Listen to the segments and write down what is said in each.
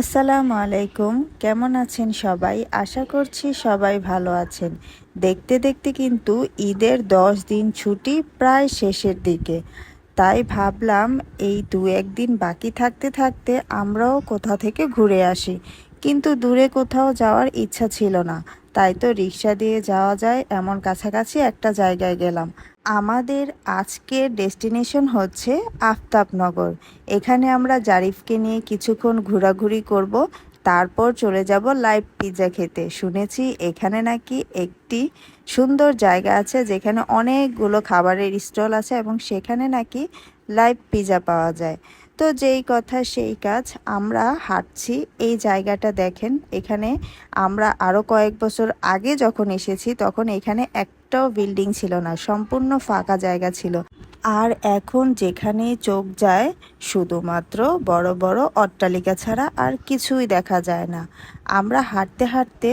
আসসালামু আলাইকুম। কেমন আছেন সবাই? আশা করছি সবাই ভালো আছেন। দেখতে দেখতে কিন্তু ঈদের দশ দিন ছুটি প্রায় শেষের দিকে। তাই ভাবলাম এই দু একদিন বাকি থাকতে থাকতে আমরাও কোথা থেকে ঘুরে আসি। কিন্তু দূরে কোথাও যাওয়ার ইচ্ছা ছিল না। তাই তো রিক্সা দিয়ে যাওয়া যায়, এমন কাছাকাছি একটা জায়গায় গেলাম। আমাদের আজকের ডেস্টিনেশন হচ্ছে আফতাবনগর। এখানে আমরা জারিফকে নিয়ে কিছুক্ষণ ঘোরাঘুরি করব, তারপর চলে যাব লাইভ পিৎজা খেতে। শুনেছি এখানে নাকি একটি সুন্দর জায়গা আছে যেখানে অনেকগুলো খাবারের স্টল আছে এবং সেখানে নাকি লাইভ পিৎজা পাওয়া যায়। তো যেই কথা সেই কাজ, আমরা হাঁটছি। এই জায়গাটা দেখেন, এখানে আমরা আরও কয়েক বছর আগে যখন এসেছি তখন এখানে একটাও বিল্ডিং ছিল না, সম্পূর্ণ ফাঁকা জায়গা ছিল। আর এখন যেখানে চোখ যায়, শুধুমাত্র বড় বড় অট্টালিকা ছাড়া আর কিছুই দেখা যায় না। আমরা হাঁটতে হাঁটতে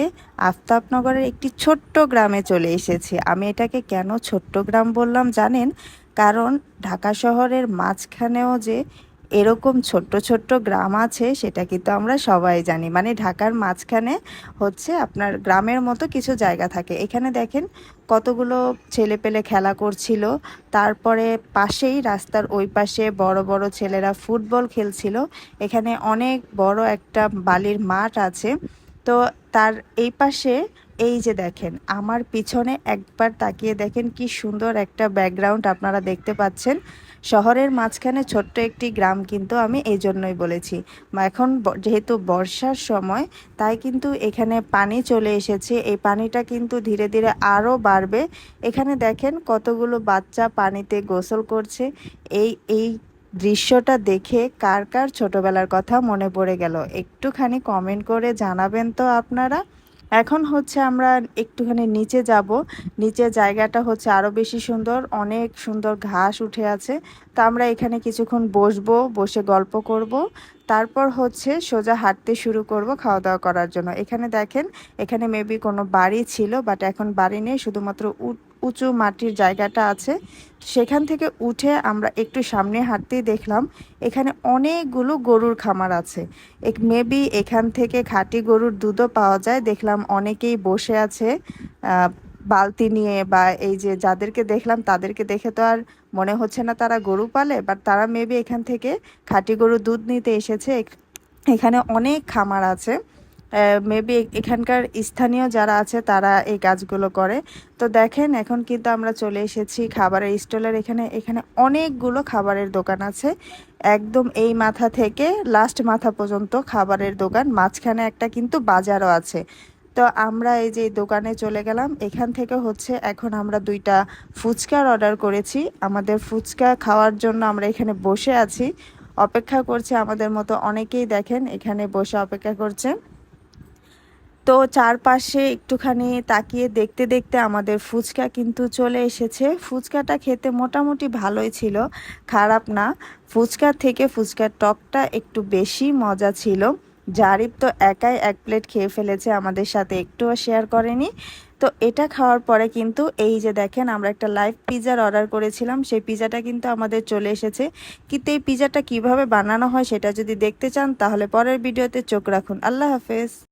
আফতাবনগরের একটি ছোট্ট গ্রামে চলে এসেছি। আমি এটাকে কেন ছোট্ট গ্রাম বললাম জানেন? কারণ ঢাকা শহরের মাঝখানেও যে এরকম ছোট্ট ছোট্ট গ্রাম আছে, সেটা কিন্তু আমরা সবাই জানি। মানে ঢাকার মাঝখানে হচ্ছে আপনার গ্রামের মতো কিছু জায়গা থাকে। এখানে দেখেন কতগুলো ছেলে পেলে খেলা করছিল, তারপরে পাশেই রাস্তার ওই পাশে বড় বড় ছেলেরা ফুটবল খেলছিল। এখানে অনেক বড় একটা বালির মাঠ আছে। তো তার এই পাশে এই যে দেখেন, আমার পিছনে একবার তাকিয়ে দেখেন কি সুন্দর একটা ব্যাকগ্রাউন্ড আপনারা দেখতে পাচ্ছেন। শহরের মাঝখানে ছোট্ট একটি গ্রাম কিন্তু আমি এই জন্যই বলেছি এখন যেহেতু বর্ষার সময়, তাই কিন্তু এখানে পানি চলে এসেছে। এই পানিটা কিন্তু ধীরে ধীরে আরও বাড়বে। এখানে দেখেন কতগুলো বাচ্চা পানিতে গোসল করছে। এই এই দৃশ্যটা দেখে কার কার ছোটবেলার কথা মনে পড়ে গেল? একটুখানি কমেন্ট করে জানাবেন তো আপনারা। এখন হচ্ছে আমরা একটুখানি নিচে যাব। নিচে জায়গাটা হচ্ছে আরও বেশি সুন্দর, অনেক সুন্দর ঘাস উঠে আছে। তা আমরা এখানে কিছুক্ষণ বসবো, বসে গল্প করব। তারপর হচ্ছে সোজা হাঁটতে শুরু করব খাওয়া দাওয়া করার জন্য। এখানে দেখেন, এখানে মেবি কোনো বাড়ি ছিল বাট এখন বাড়ি নেই, শুধুমাত্র উঁচু মাটির জায়গাটা আছে, সেখান থেকে উঠে আমরা একটু সামনে হাঁটতেই দেখলাম, এখানে অনেকগুলো গরুর খামার আছে। এক মেবি এখান থেকে খাঁটি গরুর দুধও পাওয়া যায়, দেখলাম অনেকেই বসে আছে বালতি নিয়ে বা এই যে যাদেরকে দেখলাম তাদেরকে দেখে তো আর মনে হচ্ছে না তারা গরু পালে বাট তারা মেবি এখান থেকে খাঁটি গরুর দুধ নিতে এসেছে এখানে অনেক খামার আছে। মেবি এখানকার স্থানীয় যারা আছে, তারা এই কাজগুলো করে। তো দেখেন, এখন কিন্তু আমরা চলে এসেছি খাবারের স্টলের। এখানে এখানে অনেকগুলো খাবারের দোকান আছে। একদম এই মাথা থেকে লাস্ট মাথা পর্যন্ত খাবারের দোকান। মাঝখানে একটা কিন্তু বাজারও আছে। তো আমরা এই যে দোকানে চলে গেলাম। এখান থেকে হচ্ছে এখন আমরা দুইটা ফুচকার অর্ডার করেছি। আমাদের ফুচকা খাওয়ার জন্য আমরা এখানে বসে আছি। অপেক্ষা করছে আমাদের মতো অনেকেই দেখেন, এখানে বসে অপেক্ষা করছে তো চারপাশে একটুখানি তাকিয়ে দেখতে দেখতে আমাদের ফুচকা কিন্তু চলে এসেছে। ফুচকাটা খেতে মোটামুটি ভালোই ছিল, খারাপ না। ফুচকার থেকে ফুচকার টকটা একটু বেশি মজা ছিল। জারিফ তো একাই এক প্লেট খেয়ে ফেলেছে, আমাদের সাথে একটুও শেয়ার করেনি। তো এটা খাওয়ার পরে কিন্তু এই যে দেখেন, আমরা একটা লাইভ পিজার অর্ডার করেছিলাম, সেই পিজাটা কিন্তু আমাদের চলে এসেছে। কিন্তু এই পিজাটা কীভাবে বানানো হয় সেটা যদি দেখতে চান, তাহলে পরের ভিডিওতে চোখ রাখুন। আল্লাহ হাফেজ।